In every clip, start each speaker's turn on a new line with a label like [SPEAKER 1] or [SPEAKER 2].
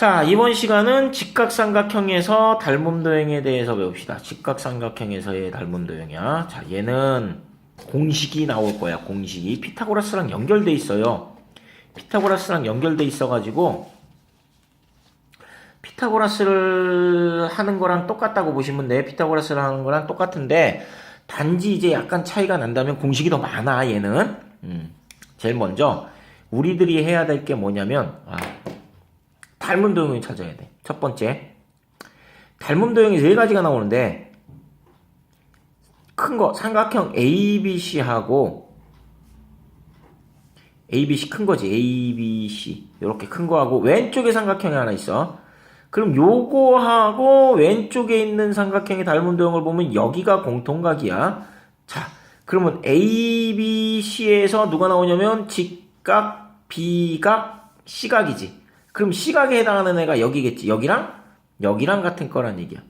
[SPEAKER 1] 자, 이번 시간은 직각삼각형에서 닮음도형에 대해서 배웁시다. 직각삼각형에서의 닮음도형이야. 자, 얘는 공식이 나올 거야, 공식이. 피타고라스랑 연결돼 있어요. 피타고라스랑 연결돼 있어가지고, 피타고라스를 하는 거랑 똑같다고 보시면 돼. 피타고라스를 하는 거랑 똑같은데, 단지 이제 약간 차이가 난다면 공식이 더 많아, 얘는. 음, 제일 먼저, 우리들이 해야 될 게 뭐냐면, 아, 닮은 도형을 찾아야 돼. 첫 번째. 닮은 도형이 네 가지가 나오는데, 큰 거, 삼각형 ABC하고, ABC 큰 거지. ABC. 이렇게 큰 거하고, 왼쪽에 삼각형이 하나 있어. 그럼 요거하고 왼쪽에 있는 삼각형의 닮은 도형을 보면 여기가 공통각이야. 자, 그러면 ABC에서 누가 나오냐면 직각, 비각, 시각이지. 그럼 시각에 해당하는 애가 여기겠지. 여기랑 여기랑 같은 거란 얘기야.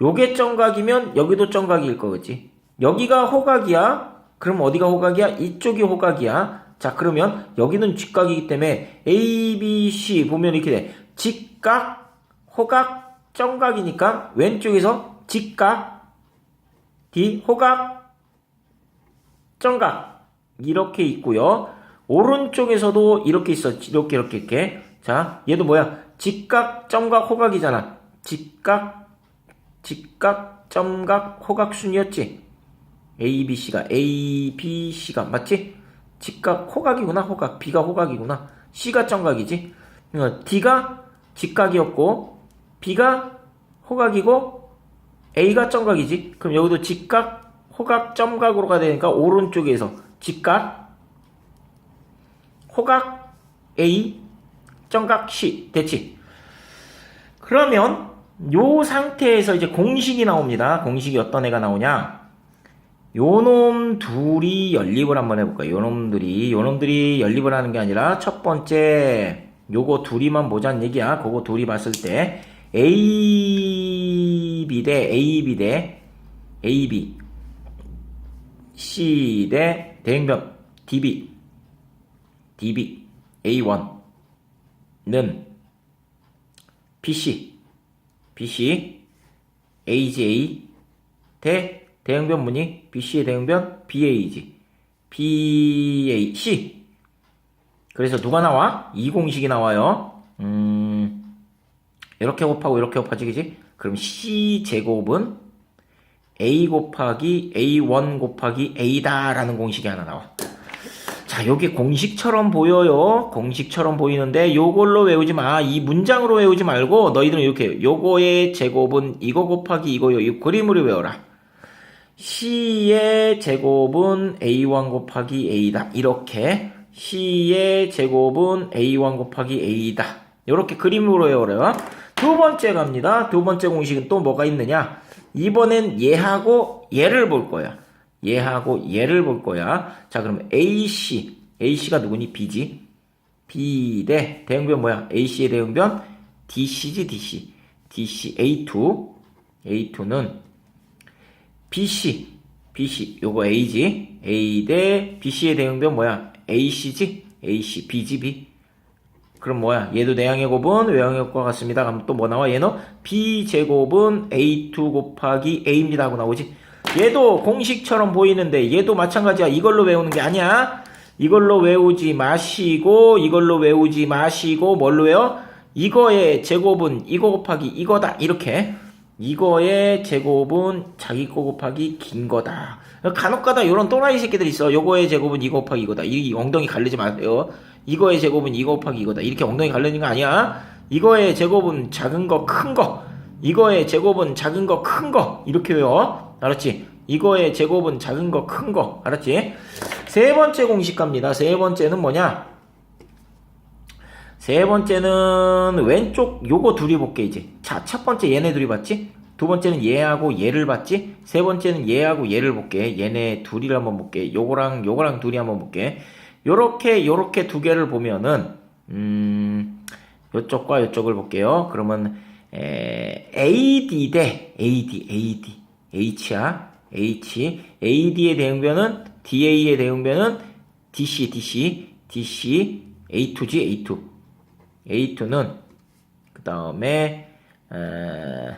[SPEAKER 1] 요게 정각이면 여기도 정각일 거겠지. 여기가 호각이야. 그럼 어디가 호각이야? 이쪽이 호각이야. 자, 그러면 여기는 직각이기 때문에 A, B, C 보면 이렇게 돼. 직각, 호각, 정각이니까 왼쪽에서 직각, D, 호각, 정각 이렇게 있고요. 오른쪽에서도 이렇게 있어. 이렇게 이렇게 이렇게. 자, 얘도 뭐야? 직각, 점각, 호각이잖아. 직각, 직각, 점각, 호각 순이었지. A, B, C가 A, B, C가 맞지? 직각, 호각이구나. 호각. B가 호각이구나. C가 점각이지. 어, D가 직각이었고 B가 호각이고 A가 점각이지. 그럼 여기도 직각, 호각, 점각으로 가야 되니까 오른쪽에서 직각, 호각, A, 점각, C. 됐지? 그러면 요 상태에서 이제 공식이 나옵니다. 공식이 어떤 애가 나오냐? 요놈 둘이 연립을 한번 해볼까요? 요놈들이, 요놈들이 연립을 하는 게 아니라 첫 번째, 요거 둘이만 보자는 얘기야. 그거 둘이 봤을 때, AB 대 AB 대 AB, C 대 대응변 DB, DB, A1 는 BC, BC, AJ 대 대응변 문이 BC의 대응변 BAG, BAC. 그래서 누가 나와? 이 공식이 나와요. 음, 이렇게 곱하고 이렇게 곱하지, 그지? 그럼 C 제곱은 A 곱하기 A1 곱하기 A다라는 공식이 하나 나와. 자, 여기 공식처럼 보여요. 공식처럼 보이는데 요걸로 외우지 마. 이 문장으로 외우지 말고 너희들은 이렇게 요거의 제곱은 이거 곱하기 이거요. 이 그림으로 외워라. C의 제곱은 A1 곱하기 A다. 이렇게 C의 제곱은 A1 곱하기 A다. 이렇게 그림으로 외워라. 두 번째 갑니다. 두 번째 공식은 또 뭐가 있느냐? 이번엔 얘하고 얘를 볼 거야. 얘하고 얘를 볼 거야. 자, 그럼 AC. AC가 누구니? B지. B 대 대응변 뭐야? AC의 대응변 DC지, DC. DC A2. A2는 BC. BC. 요거 A지. A 대 BC의 대응변 뭐야? AC지? AC. B지, B. 그럼 뭐야? 얘도 내항의 곱은 외항의 곱과 같습니다. 그럼 또 뭐 나와? 얘는 B제곱은 A2 곱하기 A입니다. 하고 나오지. 얘도 공식처럼 보이는데 얘도 마찬가지야. 이걸로 외우는 게 아니야. 이걸로 외우지 마시고 이걸로 외우지 마시고 뭘로 외워? 이거의 제곱은 이거 곱하기 이거다. 이렇게. 이거의 제곱은 자기 거 곱하기 긴 거다. 간혹가다 이런 또라이 새끼들 있어. 요거의 제곱은 이거 곱하기 이거다. 이 엉덩이 가르지 마세요. 이거의 제곱은 이거 곱하기 이거다. 이렇게 엉덩이 가르는 거 아니야. 이거의 제곱은 작은 거, 큰 거. 이거의 제곱은 작은 거, 큰 거. 이렇게 외워. 알았지? 이거의 제곱은 작은 거, 큰 거. 알았지? 세 번째 공식 갑니다. 세 번째는 뭐냐? 세 번째는 왼쪽 요거 둘이 볼게 이제. 자, 첫 번째 얘네 둘이 봤지? 두 번째는 얘하고 얘를 봤지? 세 번째는 얘하고 얘를 볼게. 얘네 둘이를 한번 볼게. 요거랑 요거랑 둘이 한번 볼게. 요렇게 요렇게 두 개를 보면은 음 요쪽과 요쪽을 볼게요. 그러면 에, AD 대 AD AD H야? H. AD의 대응변은 DA의 대응변은 DC DC DC A2지 A2 A2는 그 다음에 에,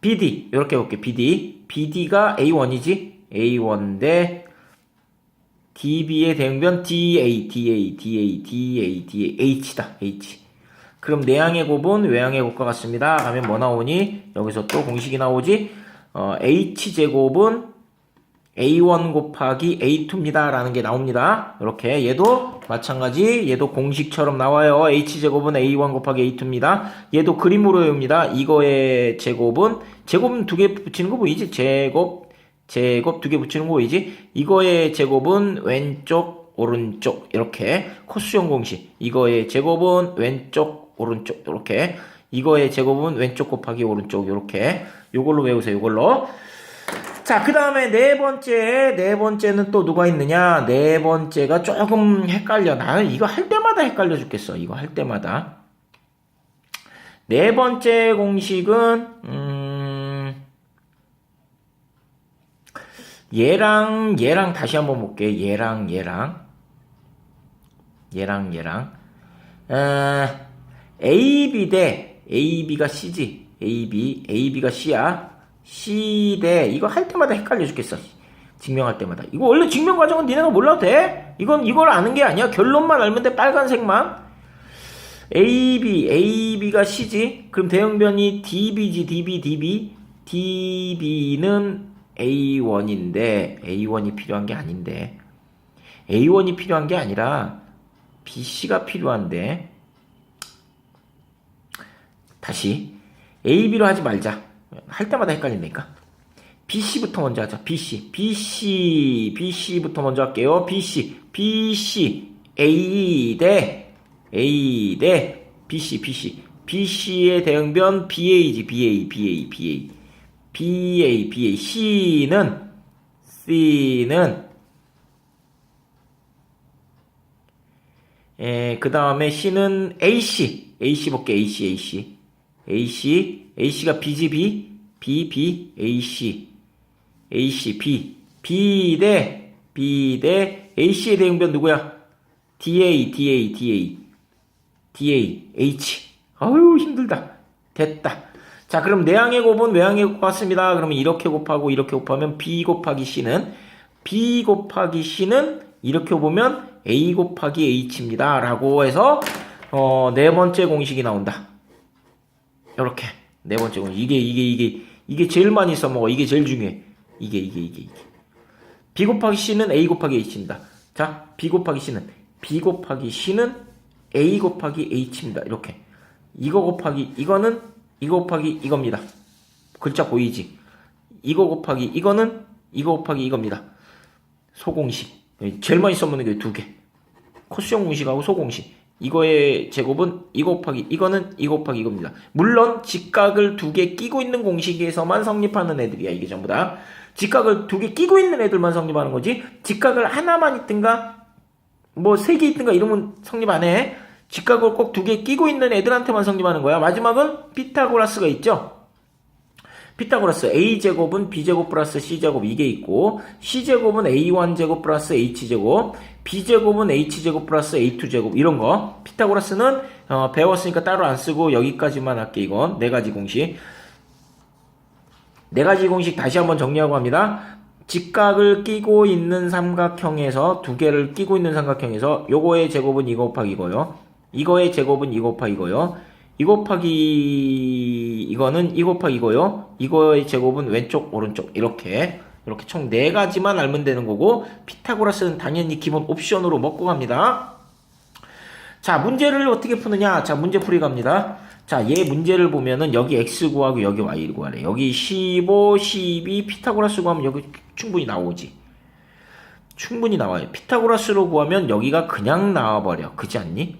[SPEAKER 1] BD 이렇게 볼게 BD BD가 A1이지? A1 대 DB의 대응변 DA DA DA DA DA H다 H. 그럼 내항의 곱은 외항의 곱과 같습니다. 하면 뭐 나오니? 여기서 또 공식이 나오지 어, H 제곱은 A1 곱하기 A2입니다. 라는 게 나옵니다. 이렇게 얘도 마찬가지 얘도 공식처럼 나와요. H제곱은 A1 곱하기 A2입니다. 얘도 그림으로 외웁니다. 이거의 제곱은 제곱은 두 개 붙이는 거 보이지? 제곱 제곱 두 개 붙이는 거 보이지? 이거의 제곱은 왼쪽 오른쪽 이렇게 코스형 공식 이거의 제곱은 왼쪽 오른쪽 이렇게 이거의 제곱은 왼쪽 곱하기 오른쪽 이렇게 요걸로 외우세요. 요걸로 자, 그 다음에 네 번째, 네 번째는 또 누가 있느냐? 네 번째가 조금 헷갈려. 나는 이거 할 때마다 헷갈려 죽겠어. 이거 할 때마다. 네 번째 공식은, 음, 얘랑, 얘랑 다시 한번 볼게. 얘랑, 얘랑. 얘랑, 얘랑. 어, AB 대 AB가 C지. AB, AB가 C야. C 대 이거 할 때마다 헷갈려 죽겠어. 증명할 때마다. 이거 원래 증명 과정은 니네가 몰라도 돼. 이건 이걸 아는 게 아니야. 결론만 알면 돼. 빨간색만. AB, AB가 C지. 그럼 대형변이 DB지, DB, DB. DB는 A1인데 A1이 필요한 게 아닌데 A1이 필요한 게 아니라 BC가 필요한데 다시 AB로 하지 말자. 할 때마다 헷갈린다니까. BC부터 먼저 하자. BC. BC. BC부터 먼저 할게요. BC. BC. A 대 A 대 BC. BC. BC의 대응변 BA지. BA. BA. BA. BA. BA. C는 C는 에, 그 다음에 C는 AC. AC 볼게. AC. AC. AC. AC가 B지 B, B, B, AC, AC, B, B 대, B 대, AC의 대응변 누구야? DA, DA, DA, DA, H. 아유, 힘들다. 됐다. 자, 그럼 내항의 곱은 외항의 곱 같습니다. 그러면 이렇게 곱하고 이렇게 곱하면 B 곱하기 C는, B 곱하기 C는 이렇게 보면 A 곱하기 H입니다. 라고 해서, 어, 네 번째 공식이 나온다. 이렇게. 네 번째 건 이게 이게 이게 이게 제일 많이 써먹어. 이게 제일 중요해. 이게 이게 이게 이게. B 곱하기 c는 a 곱하기 h입니다. 자 b 곱하기 c는 b 곱하기 c는 a 곱하기 h입니다. 이렇게. 이거 곱하기 이거는 이거 곱하기 이겁니다. 글자 보이지? 이거 곱하기 이거는 이거 곱하기 이겁니다. 소공식. 제일 많이 써먹는 게 두 개. 코스형 공식하고 소공식 이거의 제곱은 이 곱하기 이거는 이 곱하기 이겁니다. 물론 직각을 두 개 끼고 있는 공식에서만 성립하는 애들이야 이게 전부 다. 직각을 두 개 끼고 있는 애들만 성립하는 거지. 직각을 하나만 있든가 뭐 세 개 있든가 이러면 성립 안 해. 직각을 꼭 두 개 끼고 있는 애들한테만 성립하는 거야. 마지막은 피타고라스가 있죠. 피타고라스 a제곱은 b제곱 플러스 c제곱 이게 있고 c제곱은 a1제곱 플러스 h제곱 b제곱은 h제곱 플러스 a2제곱 이런 거. 피타고라스는 어, 배웠으니까 따로 안 쓰고 여기까지만 할게 이건. 네 가지 공식. 네 가지 공식 다시 한번 정리하고 합니다. 직각을 끼고 있는 삼각형에서 두 개를 끼고 있는 삼각형에서 요거의 제곱은 이거 곱하기 이거요. 이거의 제곱은 이거 곱하기 이거요. 이 곱하기 이거는 이 곱하기 이거요. 이거의 제곱은 왼쪽 오른쪽 이렇게 이렇게 총네 가지만 알면 되는 거고 피타고라스는 당연히 기본 옵션으로 먹고 갑니다. 자 문제를 어떻게 푸느냐 자 문제 풀이 갑니다. 자 얘 문제를 보면은 여기 x 구하고 여기 y를 구하래. 여기 15, 12 피타고라스 구하면 여기 충분히 나오지. 충분히 나와요. 피타고라스로 구하면 여기가 그냥 나와버려. 그지 않니?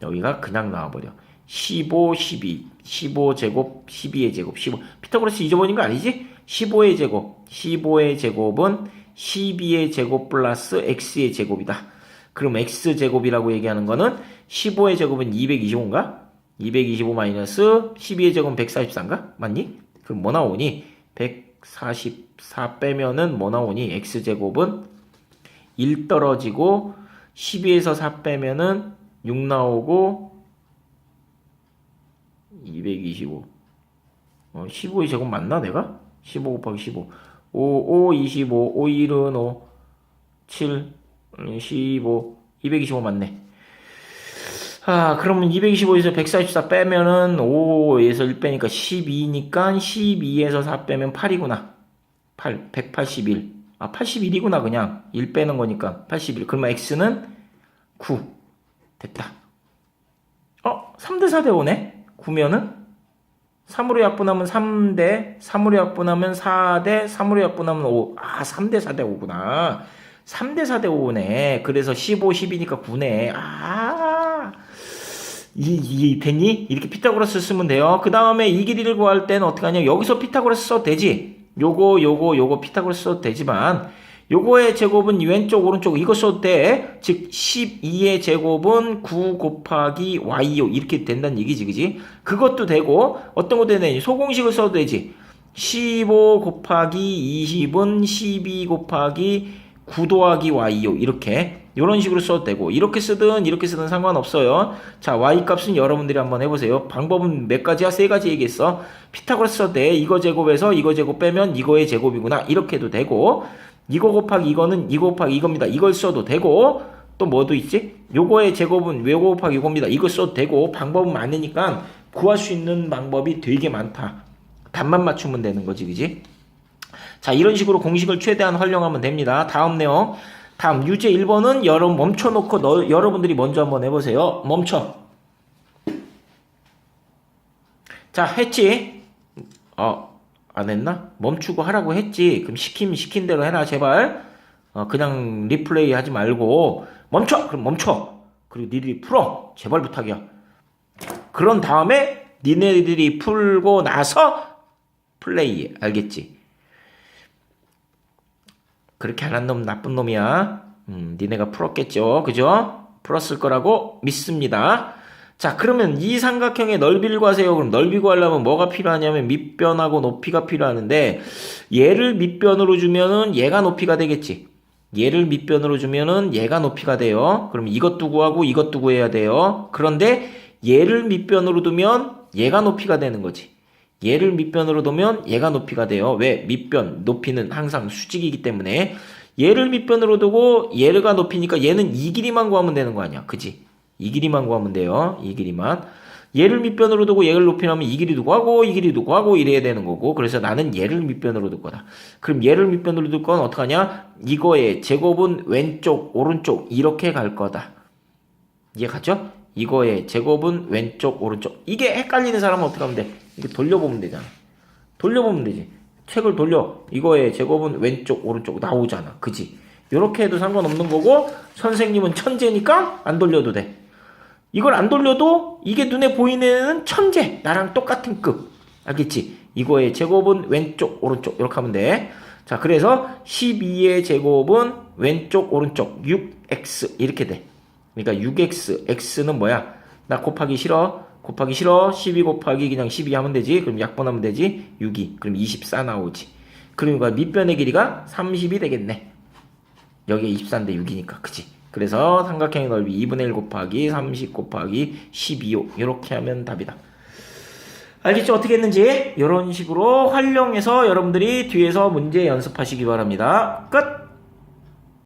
[SPEAKER 1] 여기가 그냥 나와버려. 15, 12, 15제곱, 12의 제곱, 15. 피타고라스 잊어버린 거 아니지? 15의 제곱, 15의 제곱은 12의 제곱 플러스 x의 제곱이다. 그럼 x제곱이라고 얘기하는 거는 15의 제곱은 225인가? 225 마이너스 12의 제곱은 144인가? 맞니? 그럼 뭐 나오니? 144 빼면은 뭐 나오니? x제곱은 1 떨어지고 12에서 4 빼면은 6 나오고 225. 어, 15의 제곱 맞나, 내가? 15 곱하기 15. 5, 5, 25, 5, 1은 5, 7, 15, 225 맞네. 아, 그러면 225에서 144 빼면은 5에서 1 빼니까 12니까 12에서 4 빼면 8이구나. 8, 181. 아, 81이구나, 그냥. 1 빼는 거니까. 81. 그러면 x는 9. 됐다. 어, 3대 4대 5네? 9면은? 3으로 약분하면 3대, 3으로 약분하면 4대, 3으로 약분하면 5. 아, 3대 4대 5구나. 3대 4대 5네. 그래서 15, 10이니까 9네. 아, 이, 이, 됐니? 이렇게 피타고라스 쓰면 돼요. 그 다음에 이 길이를 구할 때는 어떻게 하냐. 여기서 피타고라스 써도 되지. 요거, 요거, 요거 피타고라스 써도 되지만, 요거의 제곱은 왼쪽, 오른쪽 이거 써도 돼. 즉 12의 제곱은 9 곱하기 y요 이렇게 된다는 얘기지, 그지? 그것도 되고 어떤 것도 되냐? 소공식을 써도 되지. 15 곱하기 20은 12 곱하기 9 더하기 y요 이렇게 이런 식으로 써도 되고 이렇게 쓰든 이렇게 쓰든 상관없어요. 자 y 값은 여러분들이 한번 해보세요. 방법은 몇 가지야? 세 가지 얘기했어. 피타고라스 써도 돼. 이거 제곱에서 이거 제곱 빼면 이거의 제곱이구나 이렇게 해도 되고 이거 곱하기 이거는 이거 곱하기 이겁니다. 이걸 써도 되고 또 뭐도 있지? 요거의 제곱은 요거 곱하기 이겁니다. 이거 써도 되고 방법은 많으니까 구할 수 있는 방법이 되게 많다. 답만 맞추면 되는 거지, 그지? 자, 이런 식으로 공식을 최대한 활용하면 됩니다. 다음 내용. 다음 유제 1번은 여러분 멈춰놓고 너, 여러분들이 먼저 한번 해보세요. 멈춰. 자, 했지? 어, 안 했나? 멈추고 하라고 했지. 그럼 시키면 시킨 대로 해라, 제발. 어, 그냥 리플레이 하지 말고, 멈춰! 그럼 멈춰! 그리고 니들이 풀어! 제발 부탁이야. 그런 다음에 니네들이 풀고 나서 플레이해. 알겠지? 그렇게 안 한 놈 나쁜 놈이야. 음, 니네가 풀었겠죠. 그죠? 풀었을 거라고 믿습니다. 자, 그러면 이 삼각형의 넓이를 구하세요. 그럼 넓이 구하려면 뭐가 필요하냐면 밑변하고 높이가 필요하는데 얘를 밑변으로 주면은 얘가 높이가 되겠지. 얘를 밑변으로 주면은 얘가 높이가 돼요. 그럼 이것도 구하고 이것도 구해야 돼요. 그런데 얘를 밑변으로 두면 얘가 높이가 되는 거지. 얘를 밑변으로 두면 얘가 높이가 돼요. 왜? 밑변, 높이는 항상 수직이기 때문에 얘를 밑변으로 두고 얘가 높이니까 얘는 이 길이만 구하면 되는 거 아니야. 그지? 이 길이만 구하면 돼요. 이 길이만. 얘를 밑변으로 두고 얘를 높이려면 이 길이도 구하고 이 길이도 구하고 이래야 되는 거고 그래서 나는 얘를 밑변으로 둘 거다. 그럼 얘를 밑변으로 둘 건 어떡하냐? 이거의 제곱은 왼쪽, 오른쪽 이렇게 갈 거다. 이해 가죠? 이거의 제곱은 왼쪽, 오른쪽. 이게 헷갈리는 사람은 어떻게 하면 돼? 이게 돌려보면 되잖아. 돌려보면 되지. 책을 돌려. 이거의 제곱은 왼쪽, 오른쪽 나오잖아. 그지? 이렇게 해도 상관없는 거고 선생님은 천재니까 안 돌려도 돼. 이걸 안 돌려도 이게 눈에 보이는 천재. 나랑 똑같은 급. 알겠지? 이거의 제곱은 왼쪽, 오른쪽 이렇게 하면 돼. 자, 그래서 12의 제곱은 왼쪽, 오른쪽 6x 이렇게 돼. 그러니까 6x, x는 뭐야? 나 곱하기 싫어. 곱하기 싫어. 12 곱하기 그냥 12 하면 되지. 그럼 약분하면 되지. 6이. 그럼 24 나오지. 그러니까 밑변의 길이가 30이 되겠네. 여기에 24인데 6이니까. 그치? 그래서 삼각형의 넓이 2분의 1 곱하기 30 곱하기 12호. 이렇게 하면 답이다. 알겠죠? 어떻게 했는지? 이런 식으로 활용해서 여러분들이 뒤에서 문제 연습하시기 바랍니다. 끝!